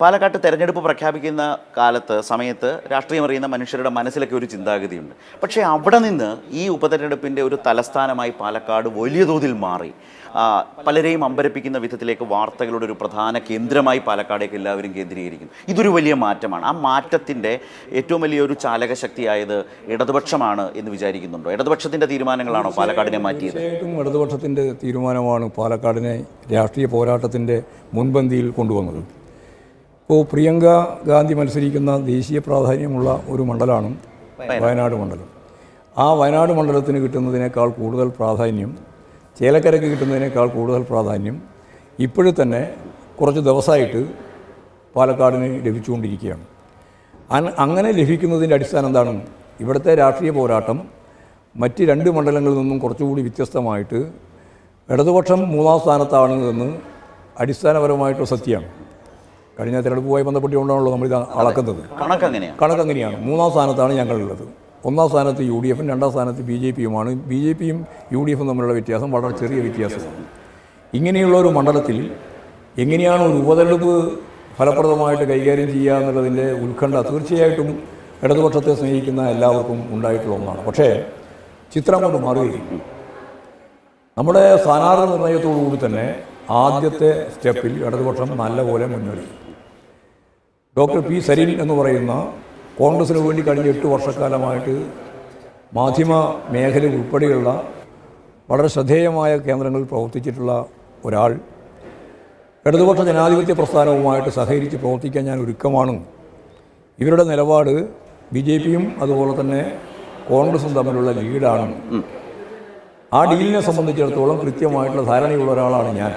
പാലക്കാട്ട് തെരഞ്ഞെടുപ്പ് പ്രഖ്യാപിക്കുന്ന കാലത്ത് സമയത്ത് രാഷ്ട്രീയം അറിയുന്ന മനുഷ്യരുടെ മനസ്സിലൊക്കെ ഒരു ചിന്താഗതിയുണ്ട്. പക്ഷേ അവിടെ നിന്ന് ഈ ഉപതെരഞ്ഞെടുപ്പിന്റെ ഒരു തലസ്ഥാനമായി പാലക്കാട് വലിയ തോതിൽ മാറി. പലരെയും അമ്പരപ്പിക്കുന്ന വിധത്തിലേക്ക് വാർത്തകളുടെ ഒരു പ്രധാന കേന്ദ്രമായി പാലക്കാടേക്ക് എല്ലാവരും കേന്ദ്രീകരിക്കുന്നു. ഇതൊരു വലിയ മാറ്റമാണ്. ആ മാറ്റത്തിന്റെ ഏറ്റവും വലിയൊരു ചാലകശക്തിയായത് ഇടതുപക്ഷമാണ് എന്ന് വിചാരിക്കുന്നുണ്ടോ? ഇടതുപക്ഷത്തിന്റെ തീരുമാനങ്ങളാണോ പാലക്കാടിനെ മാറ്റിയത്? തീർച്ചയായിട്ടും ഇടതുപക്ഷത്തിന്റെ തീരുമാനമാണ് പാലക്കാടിനെ രാഷ്ട്രീയ പോരാട്ടത്തിന്റെ മുൻപന്തിയിൽ കൊണ്ടുവന്നത്. ഇപ്പോൾ പ്രിയങ്ക ഗാന്ധി മത്സരിക്കുന്ന ദേശീയ പ്രാധാന്യമുള്ള ഒരു മണ്ഡലമാണ് വയനാട്. മണ്ഡലം. ആ വയനാട് മണ്ഡലത്തിന് കിട്ടുന്നതിനേക്കാൾ കൂടുതൽ പ്രാധാന്യം ചേലക്കരയ്ക്ക് കിട്ടുന്നതിനേക്കാൾ കൂടുതൽ പ്രാധാന്യം ഇപ്പോഴും തന്നെ കുറച്ച് ദിവസമായിട്ട് പാലക്കാടിന് ലഭിച്ചുകൊണ്ടിരിക്കുകയാണ്. അങ്ങനെ ലഭിക്കുന്നതിന്റെ അടിസ്ഥാനം എന്താണ്? ഇവിടുത്തെ രാഷ്ട്രീയ പോരാട്ടം മറ്റ് രണ്ട് മണ്ഡലങ്ങളിൽ നിന്നും കുറച്ചുകൂടി വ്യത്യസ്തമായിട്ട് ഇടതുപക്ഷം മൂന്നാം സ്ഥാനത്താണ് എന്ന് അടിസ്ഥാനപരമായിട്ടുള്ള സത്യമാണ്. കഴിഞ്ഞ തിരഞ്ഞെടുപ്പുമായി ബന്ധപ്പെട്ടുകൊണ്ടാണല്ലോ ഇത് അളക്കുന്നത്. കണക്കങ്ങനെയാണ് കണക്ക് അങ്ങനെയാണ്. മൂന്നാം സ്ഥാനത്താണ് ഞങ്ങളുള്ളത്. ഒന്നാം സ്ഥാനത്ത് യു ഡി എഫും രണ്ടാം സ്ഥാനത്ത് ബി ജെ പിയുമാണ് ബി ജെ പിയും യു ഡി എഫും തമ്മിലുള്ള വ്യത്യാസം വളരെ ചെറിയ വ്യത്യാസമാണ്. ഇങ്ങനെയുള്ള ഒരു മണ്ഡലത്തിൽ എങ്ങനെയാണ് ഒരു ഉപതെരഞ്ഞെടുപ്പ് ഫലപ്രദമായിട്ട് കൈകാര്യം ചെയ്യുക എന്നുള്ളതിന്റെ ഉത്കണ്ഠ തീർച്ചയായിട്ടും ഇടതുപക്ഷത്തെ സ്നേഹിക്കുന്ന എല്ലാവർക്കും ഉണ്ടായിട്ടുള്ള ഒന്നാണ്. പക്ഷേ ചിത്രം കൊണ്ട് മാറുകയും നമ്മുടെ സ്ഥാനാർത്ഥി നിർണയത്തോടുകൂടി തന്നെ ആദ്യത്തെ സ്റ്റെപ്പിൽ ഇടതുപക്ഷം നല്ലപോലെ മുന്നേറി. ഡോക്ടർ പി സരിൻ എന്ന് പറയുന്ന കോൺഗ്രസിന് വേണ്ടി കഴിഞ്ഞ എട്ട് വർഷക്കാലമായിട്ട് മാധ്യമ മേഖല ഉൾപ്പെടെയുള്ള വളരെ ശ്രദ്ധേയമായ കേന്ദ്രങ്ങളിൽ പ്രവർത്തിച്ചിട്ടുള്ള ഒരാൾ. ഇടതുപക്ഷ ജനാധിപത്യ പ്രസ്ഥാനവുമായിട്ട് സഹകരിച്ച് പ്രവർത്തിക്കാൻ ഞാൻ ഒരുക്കമാണ്. ഇവരുടെ നിലപാട് ബി ജെ പിയും അതുപോലെ തന്നെ കോൺഗ്രസും തമ്മിലുള്ള ലീഡാണ്. ആ ഡീലിനെ സംബന്ധിച്ചിടത്തോളം കൃത്യമായിട്ടുള്ള ധാരണയുള്ള ഒരാളാണ് ഞാൻ.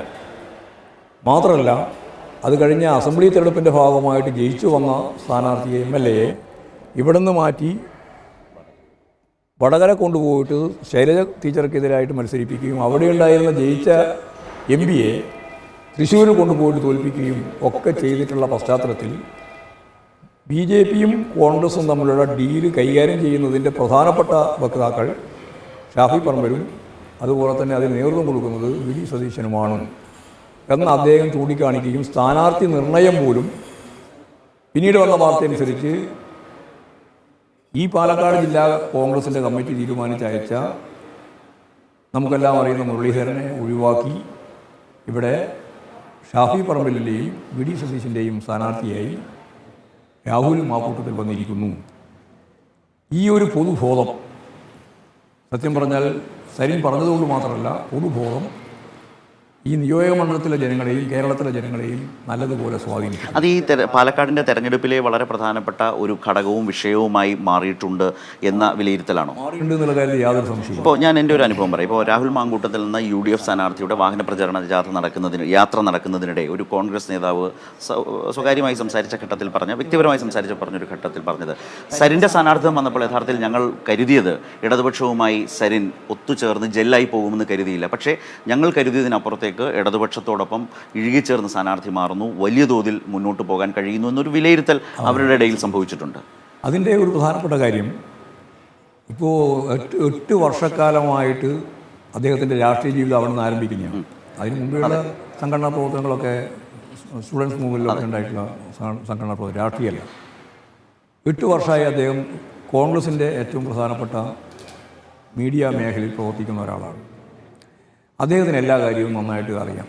മാത്രമല്ല അത് കഴിഞ്ഞ അസംബ്ലി തെരഞ്ഞെടുപ്പിന്റെ ഭാഗമായിട്ട് ജയിച്ചു വന്ന സ്ഥാനാർത്ഥിയെ എം എൽ എയെ ഇവിടുന്ന് മാറ്റി വടകര കൊണ്ടുപോയിട്ട് ശൈലജ ടീച്ചർക്കെതിരായിട്ട് മത്സരിപ്പിക്കുകയും അവിടെ ഉണ്ടായിരുന്ന ജയിച്ച എം പിയെ തൃശ്ശൂർ കൊണ്ടുപോയിട്ട് തോൽപ്പിക്കുകയും ഒക്കെ ചെയ്തിട്ടുള്ള പശ്ചാത്തലത്തിൽ ബി ജെ പിയും കോൺഗ്രസും തമ്മിലുള്ള ഡീൽ കൈകാര്യം ചെയ്യുന്നതിന്റെ പ്രധാനപ്പെട്ട വക്താക്കൾ ഷാഫി പറമ്പലും അതുപോലെ തന്നെ അതിന് നേതൃത്വം കൊടുക്കുന്നത് വി ഡി സതീശനുമാണ്. എന്ന് അദ്ദേഹം ചൂണ്ടിക്കാണിക്കുകയും സ്ഥാനാർത്ഥി നിർണയം പോലും പിന്നീട് വന്ന വാർത്ത അനുസരിച്ച് ഈ പാലക്കാട് ജില്ലാ കോൺഗ്രസിന്റെ കമ്മിറ്റി തീരുമാനിച്ചയച്ച നമുക്കെല്ലാം അറിയുന്ന മുരളീധരനെ ഒഴിവാക്കി ഇവിടെ ഷാഫി പറമ്പലിന്റെയും വി ഡി സതീശിന്റെയും സ്ഥാനാർത്ഥിയായി രാഹുൽ മാക്കൂട്ടത്തിൽ വന്നിരിക്കുന്നു. ഈ ഒരു പൊതുബോധം സത്യം പറഞ്ഞാൽ സരിൻ പറഞ്ഞതുകൊണ്ട് മാത്രമല്ല പൊതുബോധം ഈ നിയോജക മണ്ഡലത്തിലെ ജനങ്ങളെയും കേരളത്തിലെ ജനങ്ങളെയും നല്ലതുപോലെ സ്വാധീനിക്കും അത് ഈ പാലക്കാടിന്റെ പാലക്കാടിന്റെ തെരഞ്ഞെടുപ്പിലെ വളരെ പ്രധാനപ്പെട്ട ഒരു ഘടകവും വിഷയവുമായി മാറിയിട്ടുണ്ട് എന്ന വിലയിരുത്തലാണോ? മാറിയിട്ടുണ്ട് എന്നുള്ള കാര്യത്തിൽ യാതൊരു സംശയം ഇപ്പോൾ ഞാൻ എന്റെ ഒരു അനുഭവം പറയാം. ഇപ്പോൾ രാഹുൽ മാങ്കൂട്ടത്തിൽ നിന്ന് യു ഡി എഫ് സ്ഥാനാർത്ഥിയുടെ വാഹന പ്രചരണ ജാഥ നടക്കുന്നതിന് യാത്ര നടക്കുന്നതിനിടെ ഒരു കോൺഗ്രസ് നേതാവ് സ്വകാര്യമായി സംസാരിച്ച ഘട്ടത്തിൽ പറഞ്ഞ വ്യക്തിപരമായി സംസാരിച്ച പറഞ്ഞൊരു ഘട്ടത്തിൽ പറഞ്ഞത്. സരിന്റെ സ്ഥാനാർത്ഥിത്വം വന്നപ്പോൾ യഥാർത്ഥത്തിൽ ഞങ്ങൾ കരുതിയത് ഇടതുപക്ഷവുമായി സരിൻ ഒത്തുചേർന്ന് ജെല്ലായി പോകുമെന്ന് കരുതിയില്ല. പക്ഷേ ഞങ്ങൾ കരുതിയതിനപ്പുറത്തേക്ക് ഇടതുപക്ഷത്തോടൊപ്പം ഇഴുകിച്ചേർന്ന് സ്ഥാനാർത്ഥി മാറുന്നു. വലിയ തോതിൽ മുന്നോട്ട് പോകാൻ കഴിയുന്നു എന്നൊരു വിലയിരുത്തൽ അവരുടെ ഇടയിൽ സംഭവിച്ചിട്ടുണ്ട്. അതിന്റെ ഒരു പ്രധാനപ്പെട്ട കാര്യം ഇപ്പോൾ എട്ട് വർഷക്കാലമായിട്ട് അദ്ദേഹത്തിന്റെ രാഷ്ട്രീയ ജീവിതം അവിടെ നിന്ന് ആരംഭിക്കുന്നതാണ്. അതിന് മുമ്പുള്ള സംഘടനാ പ്രവർത്തനങ്ങളൊക്കെ സ്റ്റുഡൻസ് മൂവ്മെന്റിലൊക്കെ ഉണ്ടായിട്ടുള്ള സംഘടനാ പ്രവർത്തനം രാഷ്ട്രീയമല്ല എട്ട് വർഷമായി അദ്ദേഹം കോൺഗ്രസിന്റെ ഏറ്റവും പ്രധാനപ്പെട്ട മീഡിയ മേഖലയിൽ പ്രവർത്തിക്കുന്ന ഒരാളാണ്. അദ്ദേഹത്തിന് എല്ലാ കാര്യവും നന്നായിട്ട് അറിയാം.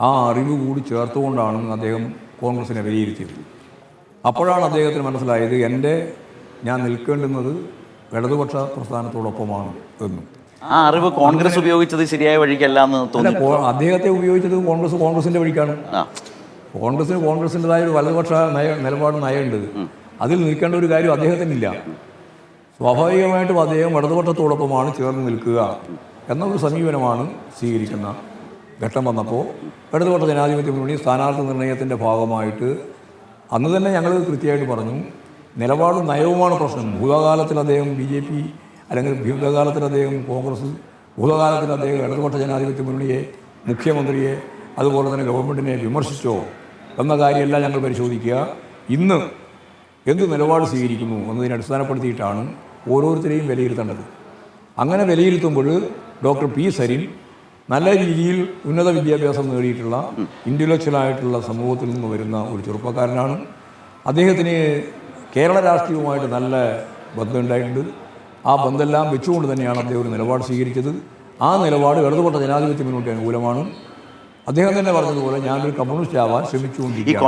ആ അറിവ് കൂടി ചേർത്തുകൊണ്ടാണ് അദ്ദേഹം കോൺഗ്രസിനെ വിലയിരുത്തിയത്. അപ്പോഴാണ് അദ്ദേഹത്തിന് മനസ്സിലായത് എന്റെ ഞാൻ നിൽക്കേണ്ടുന്നത് ഇടതുപക്ഷ പ്രസ്ഥാനത്തോടൊപ്പമാണ് എന്നും. ആ അറിവ് കോൺഗ്രസ് ഉപയോഗിച്ചത് ശരിയായ വഴിക്കല്ല എന്ന് തോന്നുന്നു തോന്നി അദ്ദേഹത്തെ ഉപയോഗിച്ചത് കോൺഗ്രസ് കോൺഗ്രസിന്റെ വഴിക്കാണ്. കോൺഗ്രസിന് കോൺഗ്രസിന്റെതായ ഒരു വലതുപക്ഷ നയ നിലപാട് നയമുണ്ട്. അതിൽ നിൽക്കേണ്ട ഒരു കാര്യം അദ്ദേഹത്തിനില്ല. സ്വാഭാവികമായിട്ടും അദ്ദേഹം ഇടതുപക്ഷത്തോടൊപ്പമാണ് ചേർന്ന് നിൽക്കുക. എന്ന ഒരു സമീപനമാണ് സ്വീകരിക്കുന്ന ഘട്ടം വന്നപ്പോൾ ഇടതുപക്ഷ ജനാധിപത്യ മുന്നണി സ്ഥാനാർത്ഥി നിർണയത്തിന്റെ ഭാഗമായിട്ട് അന്ന് തന്നെ ഞങ്ങൾ കൃത്യമായിട്ട് പറഞ്ഞു നിലപാടും നയവുമാണ് പ്രശ്നം. ഭൂതകാലത്തിൽ അദ്ദേഹം ബി ജെ പി അല്ലെങ്കിൽ ഭൂതകാലത്തിൽ അദ്ദേഹം കോൺഗ്രസ് ഭൂതകാലത്തിൽ അദ്ദേഹം ഇടതുപക്ഷ ജനാധിപത്യ മുന്നണിയെ മുഖ്യമന്ത്രിയെ അതുപോലെ തന്നെ ഗവൺമെന്റിനെ വിമർശിച്ചോ എന്ന കാര്യമെല്ലാം ഞങ്ങൾ പരിശോധിക്കുക. ഇന്ന് എന്ത് നിലപാട് സ്വീകരിക്കുന്നു എന്നതിനെ അടിസ്ഥാനപ്പെടുത്തിയിട്ടാണ് ഓരോരുത്തരെയും വിലയിരുത്തേണ്ടത്. അങ്ങനെ വിലയിരുത്തുമ്പോൾ ഡോക്ടർ പി സരിൻ നല്ല രീതിയിൽ ഉന്നത വിദ്യാഭ്യാസം നേടിയിട്ടുള്ള ഇന്റലക്ച്വലായിട്ടുള്ള സമൂഹത്തിൽ നിന്ന് വരുന്ന ഒരു ചെറുപ്പക്കാരനാണ്. അദ്ദേഹത്തിന് കേരള രാഷ്ട്രീയവുമായിട്ട് നല്ല ബന്ധമുണ്ടായിട്ടുണ്ട് ആ ബന്ധമെല്ലാം വെച്ചുകൊണ്ട് തന്നെയാണ് അദ്ദേഹം ഒരു നിലപാട് സ്വീകരിച്ചത്. ആ നിലപാട് ഇടതുപെട്ട ജനാധിപത്യ മുന്നോട്ട് അനുകൂലമാണ്. അദ്ദേഹം തന്നെ പറഞ്ഞതുപോലെ ഞാനൊരു കമ്മ്യൂണിസ്റ്റ് ആവാൻ ശ്രമിച്ചുകൊണ്ടിരിക്കുകയാണ്.